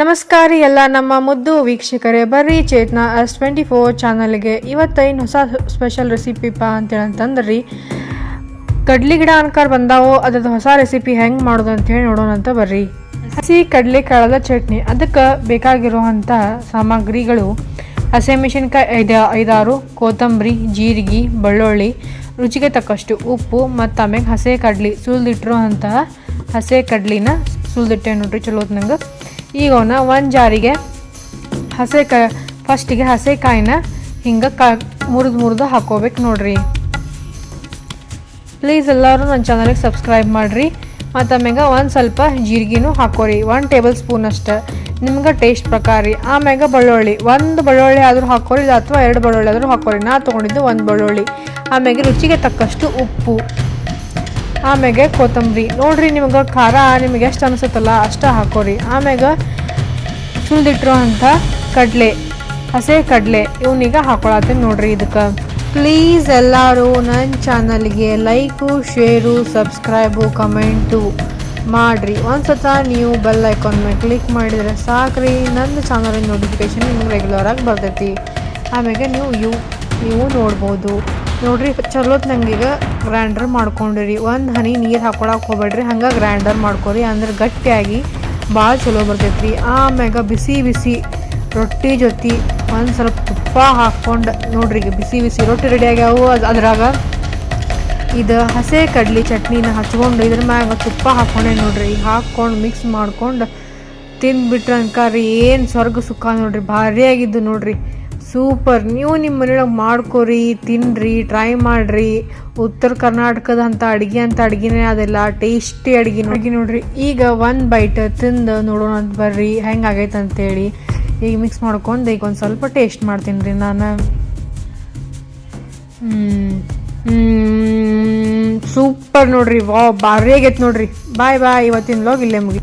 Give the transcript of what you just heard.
ನಮಸ್ಕಾರ ಎಲ್ಲ ನಮ್ಮ ಮುದ್ದು ವೀಕ್ಷಕರೇ. ಬರ್ರಿ ಚೇತನ ಎಸ್ ಟ್ವೆಂಟಿ ಫೋರ್ ಚಾನಲ್ಗೆ. ಇವತ್ತೈನು ಹೊಸ ಸ್ಪೆಷಲ್ ರೆಸಿಪಿಪ್ಪ ಅಂತೇಳಿ ಅಂತಂದ್ರಿ. ಕಡ್ಲಿ ಗಿಡ ಅನ್ಕಾರ ಬಂದಾವು, ಅದ್ರದ್ದು ಹೊಸ ರೆಸಿಪಿ ಹೆಂಗೆ ಮಾಡೋದು ಅಂತೇಳಿ ನೋಡೋಣ ಅಂತ ಬರ್ರಿ. ಹಸಿ ಕಡಲೆ ಕಾಳದ ಚಟ್ನಿ. ಅದಕ್ಕೆ ಬೇಕಾಗಿರುವಂಥ ಸಾಮಗ್ರಿಗಳು ಹಸಿಮೆಣಸಿನ್ಕಾಯಿ ಐದು, ಐದಾರು, ಕೊತ್ತಂಬರಿ, ಜೀರಿಗೆ, ಬೆಳ್ಳುಳ್ಳಿ, ರುಚಿಗೆ ತಕ್ಕಷ್ಟು ಉಪ್ಪು ಮತ್ತು ಆಮ್ಯಾಗ ಹಸೆ ಕಡ್ಲಿ ಸುಲಿದಿಟ್ಟಿರುವಂತಹ ಹಸೆ ಕಡ್ಲಿನ ಸುಲಿದಿಟ್ಟೆ ನೋಡ್ರಿ, ಚಲೋ ನಂಗೆ ಈಗ ಅವನ್ನ ಒಂದು ಜಾರಿಗೆ ಹಸೆ ಕ ಫಸ್ಟಿಗೆ ಹಸೆಕಾಯಿನ ಹಿಂಗೆ ಕ ಮುರಿದು ಮುರಿದು ಹಾಕೋಬೇಕು ನೋಡ್ರಿ. ಪ್ಲೀಸ್ ಎಲ್ಲರೂ ನನ್ನ ಚಾನಲ್ಗೆ ಸಬ್ಸ್ಕ್ರೈಬ್ ಮಾಡಿರಿ. ಮತ್ತು ಆಮ್ಯಾಗ ಒಂದು ಸ್ವಲ್ಪ ಜೀರಿಗೆನೂ ಹಾಕೋರಿ. ಒನ್ ಟೇಬಲ್ ಸ್ಪೂನ್ ಅಷ್ಟೆ. ನಿಮ್ಗೆ ಟೇಸ್ಟ್ ಪ್ರಕಾರ ರೀ. ಆಮ್ಯಾಗ ಬೆಳ್ಳುಳ್ಳಿ. ಒಂದು ಬೆಳ್ಳುಳ್ಳಿ ಆದರೂ ಹಾಕೋರಿ ಅಥವಾ ಎರಡು ಬೆಳ್ಳುಳ್ಳಿ ಆದರೂ ಹಾಕೋರಿ. ನಾ ತೊಗೊಂಡಿದ್ದು ಒಂದು ಬೆಳ್ಳುಳ್ಳಿ. ಆಮ್ಯಾಗೆ ರುಚಿಗೆ ತಕ್ಕಷ್ಟು ಉಪ್ಪು. ಆಮ್ಯಾಗೆ ಕೊತ್ತಂಬರಿ. ನೋಡ್ರಿ ನಿಮ್ಗೆ ಖಾರ ನಿಮ್ಗೆ ಎಷ್ಟು ಅನಿಸುತ್ತಲ್ಲ ಅಷ್ಟು ಹಾಕೋರಿ. ಆಮ್ಯಾಗ ಸುಲಿದಿಟ್ಟಿರುವಂಥ ಕಡಲೆ, ಹಸೆ ಕಡಲೆ ಇವನೀಗ ಹಾಕೊಳತ್ತೀನಿ ನೋಡ್ರಿ ಇದಕ್ಕೆ. ಪ್ಲೀಸ್ ಎಲ್ಲರೂ ನನ್ನ ಚಾನಲ್ಗೆ ಲೈಕು, ಶೇರು, ಸಬ್ಸ್ಕ್ರೈಬು, ಕಮೆಂಟು ಮಾಡಿರಿ. ಒಂದ್ಸತ ನೀವು ಬೆಲ್ ಐಕಾನ್ ಮೇಲೆ ಕ್ಲಿಕ್ ಮಾಡಿದರೆ ಸಾಕ್ರಿ. ನನ್ನ ಚಾನಲಿನ ನೋಟಿಫಿಕೇಶನ್ ನಿಮ್ಗೆ ರೆಗ್ಯುಲರಾಗಿ ಬರ್ತೈತಿ. ಆಮೇಲೆ ನೀವು ಯು, ನೀವು ನೋಡ್ಬೋದು. ನೋಡ್ರಿ, ಚಲೋತ್ ನಂಗೀಗ ಗ್ರೈಂಡರ್ ಮಾಡ್ಕೊಂಡಿರಿ. ಒಂದು ಹನಿ ನೀರು ಹಾಕೊಳಕ್ಕೆ ಹೋಗ್ಬೇಡ್ರಿ, ಹಂಗೆ ಗ್ರೈಂಡರ್ ಮಾಡ್ಕೊರಿ. ಅಂದ್ರೆ ಗಟ್ಟಿಯಾಗಿ ಭಾಳ ಚಲೋ ಬರ್ತೈತ್ರಿ. ಆಮ್ಯಾಗ ಬಿಸಿ ಬಿಸಿ ರೊಟ್ಟಿ ಜೊತೆ ಒಂದು ಸ್ವಲ್ಪ ತುಪ್ಪ ಹಾಕ್ಕೊಂಡು ನೋಡ್ರಿ ಈಗ ಬಿಸಿ ಬಿಸಿ ರೊಟ್ಟಿ ರೆಡಿ ಆಗ್ಯಾವು. ಅದು ಅದ್ರಾಗ ಇದು ಹಸೆ ಕಡ್ಲಿ ಚಟ್ನಿನ ಹಚ್ಕೊಂಡು ಇದ್ರ ಮ್ಯಾಗ ತುಪ್ಪ ಹಾಕ್ಕೊಂಡೆ ನೋಡ್ರಿ. ಹಾಕ್ಕೊಂಡು ಮಿಕ್ಸ್ ಮಾಡ್ಕೊಂಡು ತಿಂದ್ಬಿಟ್ರೆ ಅನ್ಕಾರಿ ಏನು ಸ್ವರ್ಗ ಸುಖ ನೋಡ್ರಿ, ಭಾರಿ ಆಗಿದ್ದು ನೋಡ್ರಿ. ಸೂಪರ್. ನೀವು ನಿಮ್ಮ ಮನೆಯೊಳಗೆ ಮಾಡ್ಕೊರಿ ತಿನ್ನಿರಿ ಟ್ರೈ ಮಾಡ್ರಿ. ಉತ್ತರ ಕರ್ನಾಟಕದ ಅಂಥ ಅಡುಗೆ ಅಂತ ಅಡುಗೆನೇ ಅದೆಲ್ಲ. ಟೇಸ್ಟಿ ಅಡುಗೆ ಅಡುಗೆ ನೋಡ್ರಿ. ಈಗ ಒಂದು ಬೈಟ್ ತಿಂದು ನೋಡೋಣ ಅಂತ ಬರ್ರಿ. ಹೆಂಗಾಗೈತೆ ಅಂತೇಳಿ. ಈಗ ಮಿಕ್ಸ್ ಮಾಡ್ಕೊಂಡು ಈಗ ಒಂದು ಸ್ವಲ್ಪ ಟೇಸ್ಟ್ ಮಾಡ್ತೀನಿ ರೀ ನಾನು. ಸೂಪರ್ ನೋಡ್ರಿ. ವಾ ಭಾರಿ ಆಗೈತೆ ನೋಡ್ರಿ. ಬಾಯ್ ಬಾಯ್ ಇವತ್ತಿನ ವ್ಲಾಗ್ ಇಲ್ಲೇ ಮುಗಿ